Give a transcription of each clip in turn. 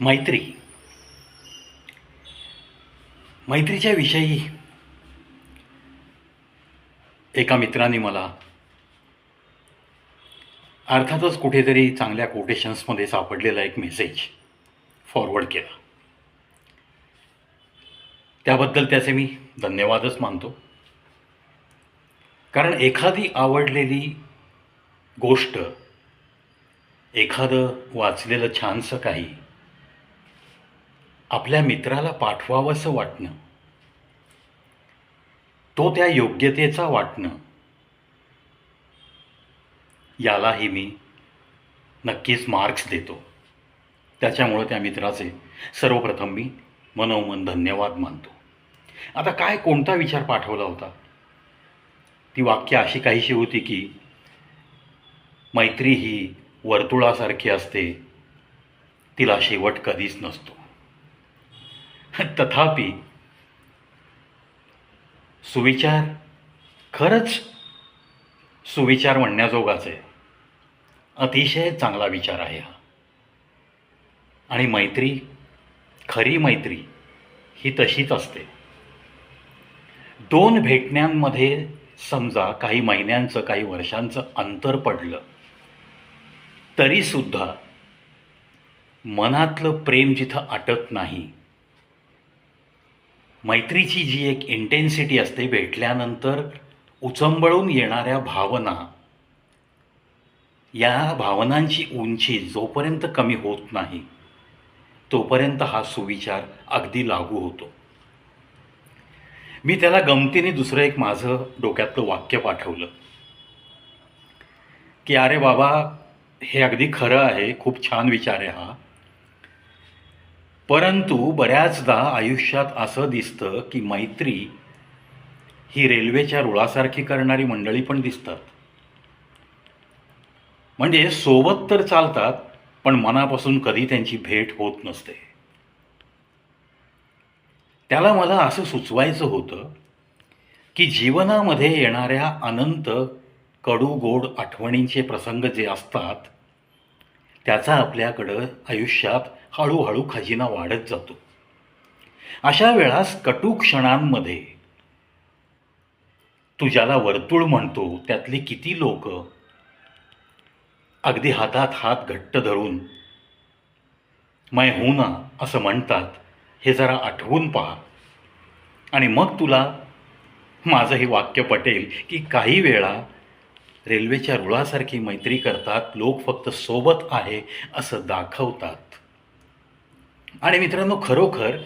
मैत्री. मैत्रीच्या विषयी एका मित्राने मला अर्थातच कुठेतरी चांगल्या कोटेशन्समध्ये सापडलेला एक मेसेज फॉरवर्ड केला. त्याबद्दल त्याचे मी धन्यवादच मानतो. कारण एखादी आवडलेली गोष्ट एखादं वाचलेलं छानसं काही आपल्या मित्राला पाठवावंसं वाटणं. तो त्या योग्यतेचा वाटणं. यालाही मी नक्कीच मार्क्स देतो. त्याच्यामुळं त्या मित्राचे सर्वप्रथम मी मनोमन धन्यवाद मानतो. आता काय कोणता विचार पाठवला होता? ती वाक्य अशी काहीशी होती की मैत्री ही वर्तुळासारखी असते. तिला शेवट कधीच नसतो. तथापि सुविचार खरंच सुविचार म्हणण्याजोगाच आहे अतिशय चांगला विचार आहे हा. आणि मैत्री खरी मैत्री ही तशीच असते. दोन भेटण्यांमध्ये समजा काही महिन्यांचं काही वर्षांचं अंतर पडलं तरीसुद्धा मनातलं प्रेम जिथं आटत नाही मैत्रीची जी एक इंटेन्सिटी असते भेटल्यानंतर उचंबळून येणाऱ्या भावना या भावनांची उंची जोपर्यंत कमी होत नाही तोपर्यंत हा सुविचार अगदी लागू होतो. मी त्याला गमतीने दुसरं एक माझं डोक्यातलं वाक्य पाठवलं की अरे बाबा हे अगदी खरं आहे खूप छान विचार आहे हा. परंतु बऱ्याचदा आयुष्यात असं दिसतं की मैत्री ही रेल्वेच्या रुळासारखी करणारी मंडळी पण दिसतात. म्हणजे सोबत तर चालतात पण मनापासून कधी त्यांची भेट होत नसते. त्याला मला असं सुचवायचं होतं की जीवनामध्ये येणाऱ्या अनंत कडू गोड आठवणींचे प्रसंग जे असतात त्याचा आपल्याकडं आयुष्यात हळूहळू खजिना वाढत जातो. अशा वेळास कटू क्षणांमध्ये तू ज्याला वर्तुळ म्हणतो त्यातली किती लोक अगदी हातात हात घट्ट धरून मै हो ना असं म्हणतात हे जरा आठवून पहा. आणि मग तुला माझं हे वाक्य पटेल की काही वेळा रेल्वेच्या रुळासारखी मैत्री करतात लोक फक्त सोबत आहे असं दाखवतात. आणि मित्रांनो खरोखर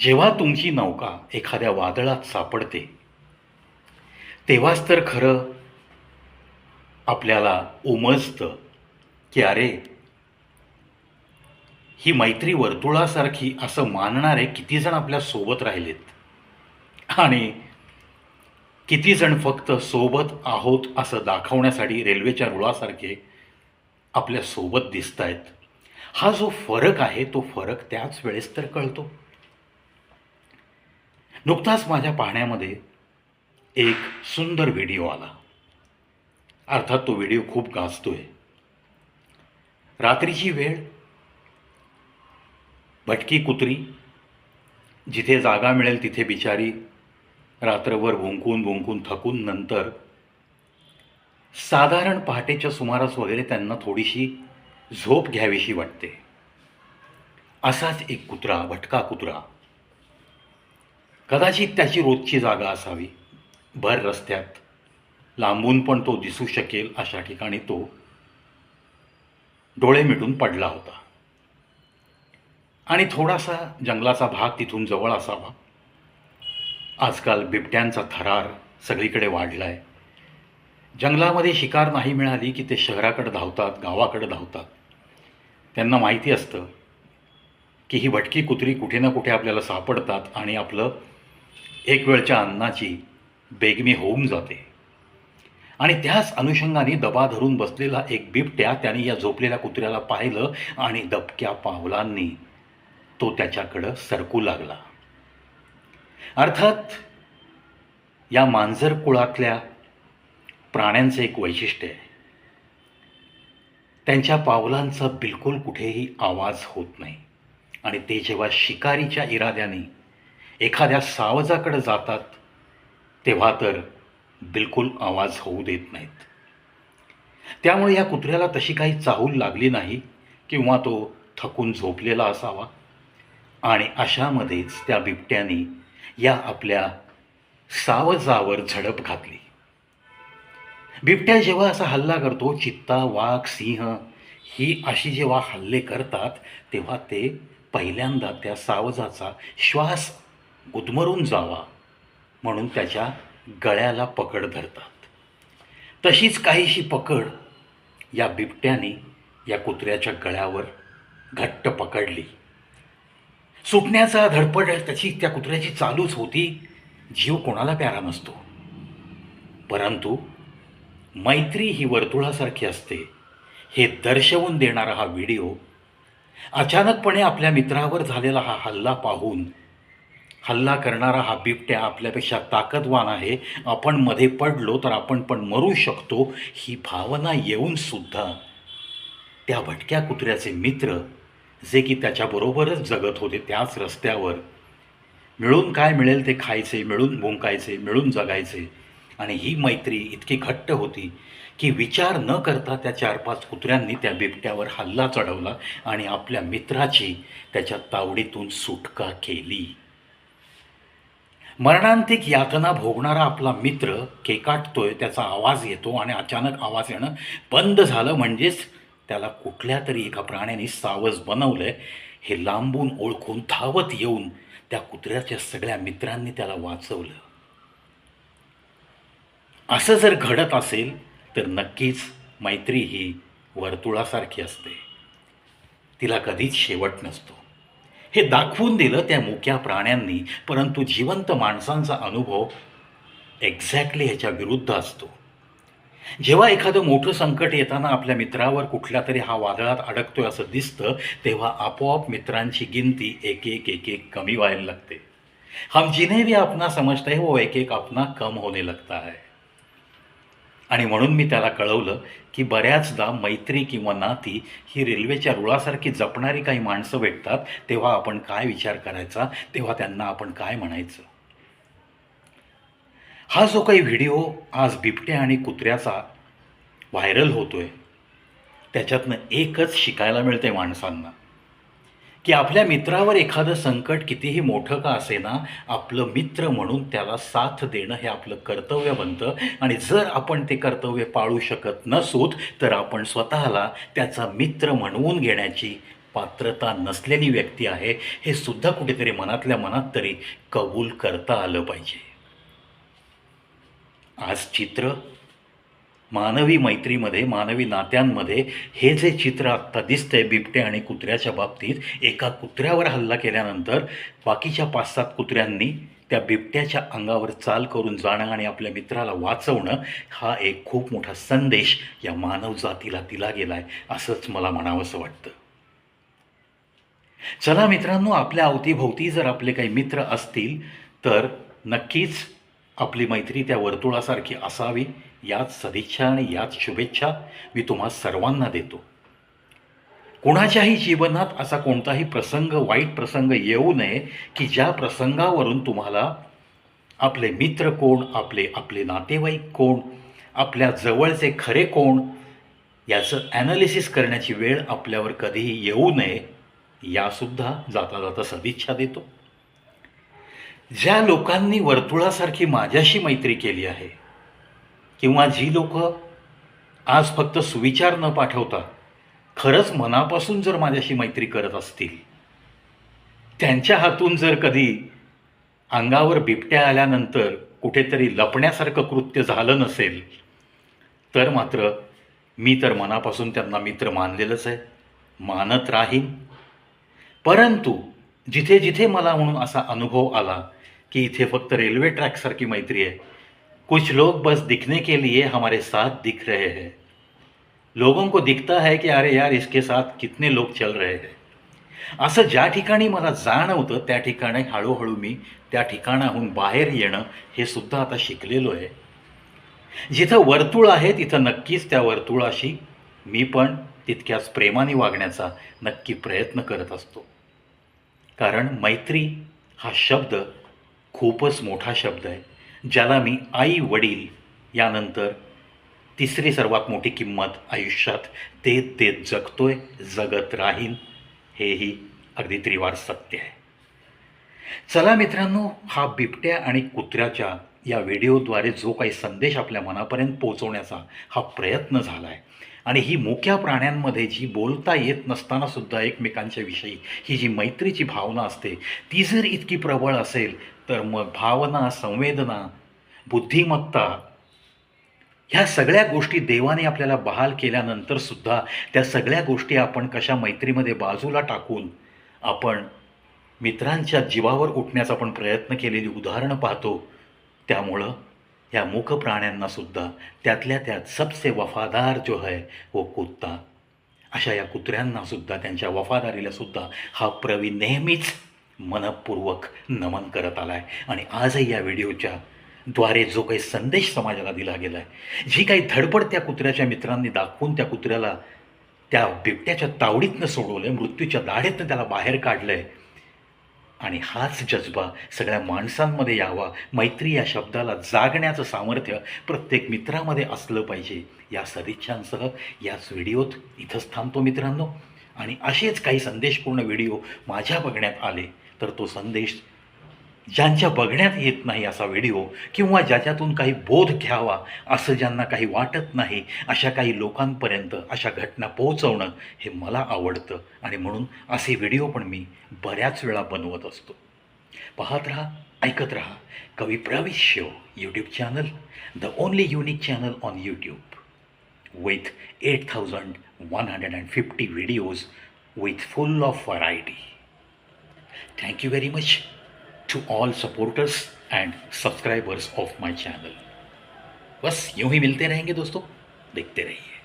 जेव्हा तुमची नौका एखाद्या वादळात सापडते तेव्हाच तर खरं आपल्याला उमजतं की अरे ही मैत्री वर्तुळासारखी असं मानणारे किती जण आपल्यासोबत राहिलेत. आणि किती जण फक्त सोबत आहोत असं दाखवण्यासाठी रेल्वेच्या रुळासारखे आपल्यासोबत दिसत आहेत हा जो फरक आहे तो फरक त्याच वेळेस तर कळतो. नुकताच माझ्या पाहण्यामध्ये एक सुंदर व्हिडिओ आला. अर्थात तो व्हिडिओ खूप गाजतोय. रात्रीची वेळ भटकी कुत्री जिथे जागा मिळेल तिथे बिचारी रात्रभर भुंकून भुंकून थकून नंतर साधारण पहाटेच्या सुमारास वगैरे त्यांना थोडीशी झोप घ्यावीशी वाटते. असाच एक कुत्रा भटका कुत्रा. कदाचित त्याची रोजची जागा असावी. भर रस्त्यात. लांबून पण तो दिसू शकेल अशा ठिकाणी तो डोळे मिटून पडला होता. आणि थोडासा जंगलाचा भाग तिथून जवळ असावा. आजकाल बिबट्यांचा थरार सगळीकडे वाढला आहे जंगलामध्ये शिकार नाही मिळाली की ते शहराकडे धावतात गावाकडे धावतात. त्यांना माहिती असतं की ही भटकी कुत्री कुठे ना कुठे आपल्याला सापडतात आणि आपलं एक वेळच्या अन्नाची बेगमी होऊन जाते. आणि त्याच अनुषंगाने दबा धरून बसलेला एक बिबट्या त्याने या झोपलेल्या कुत्र्याला पाहिलं आणि दबक्या पावलांनी तो त्याच्याकडं सरकू लागला. अर्थात या मांजर कुळातल्या प्राण्यांचं एक वैशिष्ट्य आहे. त्यांच्या पावलांचा बिलकुल कुठेही आवाज होत नाही. आणि ते जेव्हा शिकारीच्या इराद्याने एखाद्या सावजाकडे जातात तेव्हा तर बिलकुल आवाज होऊ देत नाहीत. त्यामुळे या कुत्र्याला तशी काही चाहूल लागली नाही किंवा तो थकून झोपलेला असावा. आणि अशामध्येच त्या बिबट्याने या आपल्या सावजावर झडप घातली. बिबट्या जेव्हा असा हल्ला करतो चित्ता वाघ सिंह ही अशी जेव्हा हल्ले करतात तेव्हा ते पहिल्यांदा त्या सावजाचा श्वास गुदमरून जावा म्हणून त्याच्या गळ्याला पकड धरतात. तशीच काहीशी पकड या बिबट्याने या कुत्र्याच्या गळ्यावर घट्ट पकडली. सुटण्याचा धडपड त्याची त्या कुत्र्याची चालूच होती. जीव कोणाला प्यारा नसतो. परंतु मैत्री ही वर्तुळासारखी असते. हे दर्शवून देणारा हा व्हिडिओ अचानकपणे आपल्या मित्रावर झालेला हा हल्ला पाहून हल्ला करणारा हा बिबट्या आपल्यापेक्षा ताकदवान आहे. आपण मध्ये पडलो तर आपण पण मरू शकतो ही भावना येऊन सुद्धा त्या भटक्या कुत्र्याचे मित्र जे की त्याच्याबरोबरच जगत होते त्याच रस्त्यावर. मिळून काय मिळेल ते खायचे मिळून भुंकायचे मिळून जगायचे. आणि ही मैत्री इतकी घट्ट होती की विचार न करता त्या चार पाच कुत्र्यांनी त्या बिबट्यावर हल्ला चढवला आणि आपल्या मित्राची त्याच्या तावडीतून सुटका केली. मरणांतिक यातना भोगणारा आपला मित्र केकाटतोय त्याचा आवाज येतो आणि अचानक आवाज येणं बंद झालं म्हणजेच त्याला कुठल्या तरी एका प्राण्याने सावज बनवलं आहे हे लांबून ओळखून धावत येऊन त्या कुत्र्याच्या सगळ्या मित्रांनी त्याला वाचवलं. असं जर घडत असेल तर नक्कीच मैत्री ही वर्तुळासारखी असते. तिला कधीच शेवट नसतो. हे दाखवून दिलं त्या मुक्या प्राण्यांनी परंतु जिवंत माणसांचा अनुभव एक्झॅक्टली ह्याच्या विरुद्ध असतो. जेव्हा एखादं मोठं संकट येताना आपल्या मित्रावर कुठल्या तरी हा वादळात अडकतोय असं दिसतं तेव्हा आपोआप मित्रांची गिनती एक एक एक एक कमी व्हायला लागते. हम जिन्हें भी अपना समजते हैं वो एक एक अपना कम होने लगता है. आणि म्हणून मी त्याला कळवलं की बऱ्याचदा मैत्री किंवा नाती ही रेल्वेच्या रुळासारखी जपणारी काही माणसं भेटतात तेव्हा आपण काय विचार करायचा तेव्हा त्यांना आपण काय म्हणायचं? हा जो काही व्हिडिओ आज बिबट्या आणि कुत्र्याचा व्हायरल होतोय त्याच्यातनं एकच शिकायला मिळते माणसांना. की आपल्या मित्रावर एखादं संकट कितीही मोठं का असेना आपलं मित्र म्हणून त्याला साथ देणं हे आपलं कर्तव्य बनतं. आणि जर आपण ते कर्तव्य पाळू शकत नसूत तर आपण स्वतःला त्याचा मित्र म्हणवून घेण्याची पात्रता नसलेली व्यक्ती आहे हे सुद्धा कुठेतरी मनातल्या मनात तरी कबूल करता आलं पाहिजे. आज चित्र मानवी मैत्रीमध्ये मानवी नात्यांमध्ये हे जे चित्र आत्ता दिसतंय बिबटे आणि कुत्र्याच्या बाबतीत एका कुत्र्यावर हल्ला केल्यानंतर बाकीच्या पाच सात कुत्र्यांनी त्या बिबट्याच्या अंगावर चाल करून जाणं आणि आपल्या मित्राला वाचवणं हा एक खूप मोठा संदेश या मानव जातीला दिला गेला आहे असंच मला म्हणावंसं वाटतं. चला मित्रांनो आपल्या अवतीभोवती जर आपले काही मित्र असतील तर नक्कीच आपली मैत्री त्या वर्तुळासारखी असावी याच सदिच्छा आणि याच शुभेच्छा मी तुम्हा सर्वांना देतो. कुणाच्याही जीवनात असा कोणताही प्रसंग वाईट प्रसंग येऊ नये की ज्या प्रसंगावरून तुम्हाला आपले मित्र कोण आपले आपले नातेवाईक कोण आपल्या जवळचे खरे कोण याचं ॲनालिसिस करण्याची वेळ आपल्यावर कधीही येऊ नये यासुद्धा जाता जाता सदिच्छा देतो. ज्या लोकांनी वर्तुळासारखी माझ्याशी मैत्री केली आहे किंवा जी लोक आज फक्त सुविचार न पाठवता खरंच मनापासून जर माझ्याशी मैत्री करत असतील त्यांच्या हातून जर कधी अंगावर बिबट्या आल्यानंतर कुठेतरी लपण्यासारखं कृत्य झालं नसेल तर मात्र मी तर मनापासून त्यांना मित्र मानलेलंच आहे मानत राहीन. परंतु जिथे जिथे मला म्हणून असा अनुभव आला कि इथे फक्त रेलवे ट्रॅकसारखी मैत्री है कुछ लोग बस दिखने के लिए हमारे साथ दिख रहे हैं. लोगों को दिखता है की अरे यार इसके साथ कितने लोग चल रहे हैं. असं ज्या ठिकाणी मला जाणवतं त्या ठिकाणी हळूहळू मी त्या ठिकाणाहून बाहेर येणं हे सुद्धा आता शिकलेलो आहे. जिथं वर्तुळ आहे तिथं नक्कीच त्या वर्तुळाशी मी पण तितक्याच प्रेमाने वागण्याचा नक्की प्रयत्न करत असतो. कारण मैत्री हा शब्द खूपच मोठा शब्द आहे ज्याला मी आई वडील यानंतर तिसरी सर्वात मोठी किंमत आयुष्यात ते ते जगतोय जगत राहीन हेही अगदी त्रिवार सत्य आहे. चला मित्रांनो हा बिबट्या आणि कुत्र्याच्या या व्हिडिओद्वारे जो काही संदेश आपल्या मनापर्यंत पोहोचवण्याचा हा प्रयत्न झाला आहे आणि ही मोक्या प्राण्यांमध्ये जी बोलता येत नसताना सुद्धा एकमेकांच्या विषयी ही जी मैत्रीची भावना असते ती जर इतकी प्रबळ असेल तर मग भावना संवेदना बुद्धिमत्ता ह्या सगळ्या गोष्टी देवाने आपल्याला बहाल केल्यानंतर सुद्धा त्या सगळ्या गोष्टी आपण कशा मैत्रीमध्ये बाजूला टाकून आपण मित्रांच्या जीवावर उठण्याचा आपण प्रयत्न केलेली उदाहरणं पाहतो त्यामुळं या मूक प्राण्यांना सुद्धा त्यातल्या त्यात सबसे वफादार जो है वो कुत्ता. अशा या कुत्र्यांना सुद्धा त्यांच्या वफादारीला सुद्धा हा प्रवीण नेहमीच मनपूर्वक नमन करत आला आहे आणि आजही या व्हिडिओच्या द्वारे जो काही संदेश समाजाला दिला गेला आहे जी काही धडपड त्या कुत्र्याच्या मित्रांनी दाखवून त्या कुत्र्याला त्या बिबट्याच्या तावडीतनं सोडवलं आहे मृत्यूच्या दाढेतनं त्याला बाहेर काढलं आहे आणि हाच जज्बा सगळ्या माणसांमध्ये यावा मैत्री या शब्दाला जागण्याचं सामर्थ्य प्रत्येक मित्रामध्ये असलं पाहिजे. या सदिच्छांसह याच व्हिडिओत इथंच थांबतो मित्रांनो. आणि असेच काही संदेशपूर्ण व्हिडिओ माझ्या बघण्यात आले. तर तो संदेश ज्यांच्या बघण्यात येत नाही असा व्हिडिओ किंवा ज्याच्यातून काही बोध घ्यावा असं ज्यांना काही वाटत नाही अशा काही लोकांपर्यंत अशा घटना पोहोचवणं हे मला आवडतं. आणि म्हणून असे व्हिडिओ पण मी बऱ्याच वेळा बनवत असतो. पाहत राहा ऐकत राहा. Kavi Pravesh show YouTube channel the only unique channel on YouTube with eight thousand one hundred and fifty videos with full of variety Thank you very much to all supporters and subscribers of my channel. बस यूं ही मिलते रहेंगे दोस्तों देखते रहिए